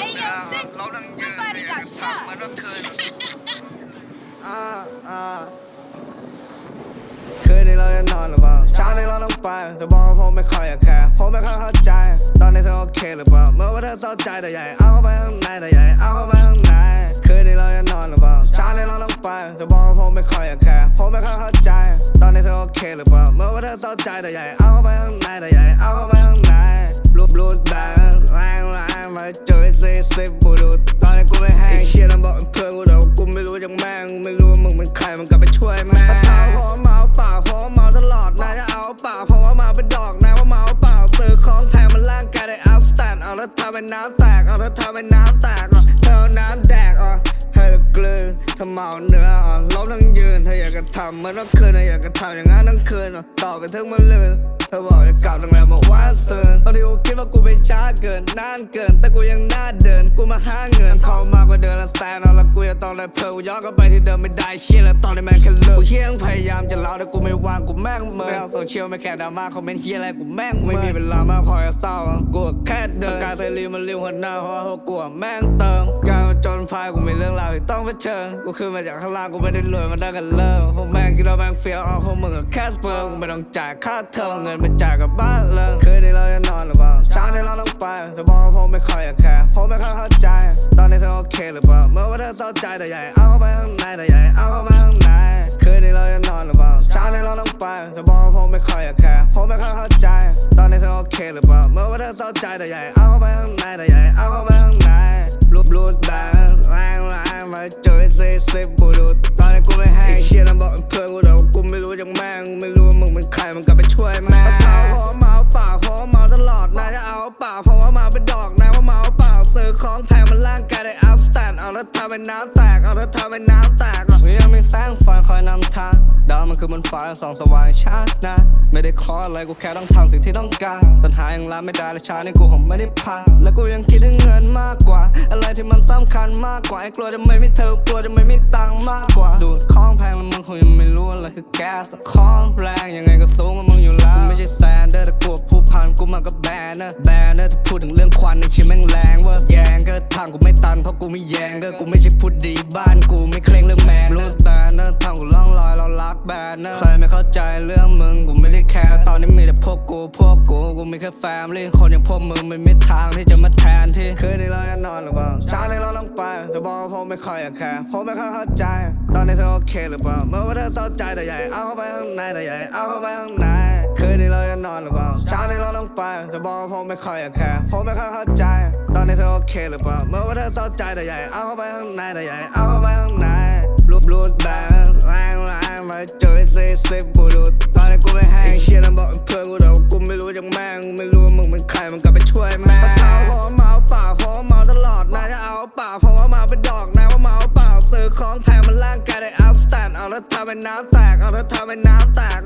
Hey, yo, sick. เราทั้งยืน Somebody got เห shot. มือนว่าเธอน่ะอ่าอ่าคืนนี้เราจะนอนหรือเปล่าเช้านี้เราต้องไปจะบอกว่าผมไม่ค่อยอยากแคร์ผมไม่ค่อยเข้าใจ ตอนนี้เธอโอเคหรือเปล่าเมื่อว่าเธอเศร้าใจแต่ใหญ่เอาเข้าไปข้างในแต่ใหญ่เอาเข้าไปข้างในคืนนี้เราจะนอนหรือเปล่าเช้านี้เราต้องไปจะบอกว่าผมไม่ค่อยอยากแคร์ผมไม่ค่อยเข้าใจ ตอนนี้เธอโอเคหรือเปล่าเมื่อว่าเธอเศร้าใจแต่ใหญ่เอาเข้าไปข้างในแต่ใหญ่เอาเข้าไปข้างใน น้ำแตกเอาแล้าทำให้น้ำแตกอะเธอน้ำแดกอะให้ละกลืนถ้าเมาเนื้ออะล้มทั้งยืนถ้าอยากจะทำมันต้องคืนเธออยากจะทำอย่างนั้นทั้งคืนอะต่อกันถึงมันลืนเธอบอกจะกลับตั้งแต่เมื่อวานซืนบางทีกูคิดว่ากูไปช้าเกินนานเกิน แต่กูยังหน้าเดินกูมาหาเงินเข้ามากกว่าเดินละ แสนเอาละกูจะต้องได้เพิ่มกูย้อนกลับไปที่เดิมไม่ได้เชี่ยแล้วตอนนี้แม่งแค่เลิกกูเชี่ยงพยายามจะเล่าแต่กูไม่วางกูแม่งเมื่อยเอาโซเชียลไม่แค่ดราม่าคอมเมนต์เฮียอะไรกูแม่งไม่มีเวลามากพอจะเศร้ากูแค่เดินการเซรีมันเลี้ยวหัวหน้าเพราะว่ากลัวแม่งเติมการมาจนพายกูมีเรื่องราวที่ต้องเผชิญกูขึ้นมาจากข้างล่างกูไม่ได้รวยมาได้กันเริ่มพวกแม่งคิดว่าแม่งเฟี้ยวเอาพวกมึงก็แค่สเปิร์มกูไม่ต้องจ่ายค่าเทอมเงินไปจ่ายกับบ้านเลยคืนนี้เราจะนอนหรือเปล่าเช้านี้เราต้องไปจะบอกว่าผมไม่ค่อยอยากแคร์ผมไม่ค่อยเข้าใจ ตอนนี้เธอโอเคหรือเปล่า ว่าเธอเศร้าใจแต่ใหญ่เอาเข้าไปข้างในแต่ใหญ่เอาเข้าไปข้างในคืนนี้เราจะนอนหรือเปล่าเช้านี้เราต้องไปจะบอกว่าผมไม่ค่อยอยากแคร์ผมไม่ค่อยเข้าใจ ตอนนี้เธอโอเคหรือเปล่าเมื่อว่าเธอเศร้าใจแต่ใหญ่เอาเข้าไปข้างในแต่ใหญ่เอาเข้าไปข้างในรูปรูดแบงแรงแรงมาเจอสิสิบูดูตอนนี้กูไม่แห้งเชียร์นะบอกเป็นเพื่อนกูแต่ว่ากูไม่รู้จังแม่งไม่รู้ว่ามึงเป็นใครมันกลับไปช่วยแม่เมาเพราะเมาปล่าเพราะเมาตลอดนายจะเอาปล่าเพราะว่าเมาเป็นดอกนายว่าเมาปล่าซื้อของแพงมันร่างกายได้อัพสแตน เอาแล้วทำเป็นน้ำแตก เอาแล้วทำเป็นน้ำแตกอะยังมีแสงไฟคอยนำทางดาวมันคือบนฟ้าส่องสว่างชาตินะ ไม่ได้ขออะไรกูแค่ต้องทำสิ่งที่ต้องการปัญหายังรับไม่ได้และชาตินี้กูคงไม่ได้พังและกูยังคิดถึงเงินมากกว่า อะไรที่มันสำคัญมากกว่าไอ้กลัวจะไม่มีเธอกลัวจะไม่มีตังค์มากกว่า ดูดของแพงแล้วมึงคงยังไม่รู้อะไรคือแก๊สของแรงยังไงก็สูงกว่ามึงอยู่แล้วไม่ใช่แซนเดอร์แต่กลัว พันกูมากับแบนเนอร์แบนเนอร์ถ้าพูดถึงเรื่องควันในชีวิตแม่งแรงเว้ยแยงก็ทางกูไม่ตันเพราะกูไม่แยงเด้อกูไม่ใช่พูดดีบ้านกูไม่เคร่งเรื่องแมนรูสแบนเนอร์ทางกูล่องลอยเรารักแบนเนอร์ใครไม่เข้าใจเรื่องมึงกูไม่ได้แคร์ตอนนี้มีแต่พวกกูพวกกูกูมีแค่แฟมลี่คนอย่างพวกมึงไม่มีทางที่จะมาแทนที่คืนนี้เราจะนอนหรือเปล่าเช้านี้เราต้องไปจะบอกว่าผมไม่ค่อยอยากแคร์ผมไม่ค่อยเข้าใจ ตอนนี้เธอโอเคหรือเปล่าเมื่อว่าเธอเศร้าใจแต่ใหญ่เอาเข้าไปข้างในแต่ใหญ่เอาเข้าไปข้างใน นนี้เราจะนอนหรือเปล่าเช้านี้เราต้องไปจะบอกว่าผมไม่ค่อยอยากแคร์ผมไม่ค่อยเข้าใจ ตอนนี้เธอโอเคหรือเปล่าเมื่อว่าเธอเศร้าใจแต่ใหญ่เอาเข้าไปข้างในแต่ใหญ่เอาเข้าไปข้างในรูปรูดแบงแรงแรงมาเจอสิสิบูดูตอนนี้กูไม่แห้งเชียร์นะบอกเป็นเพื่อนกูแต่กูไม่รู้จังแม่งไม่รู้ว่ามึงเป็นใครมันกลับไปช่วยแม่เท้าเพราเมาปาเพราเมาตลอดนายจะเอาปล่าเพราะว่าเมาเป็นดอกนายว่าเมาปล่าซื้อของแพงมันร่างกายได้อัพสแตนเอาแล้วทำเป็นน้ำแตกเอาแล้วทำเป็นน้ำแตก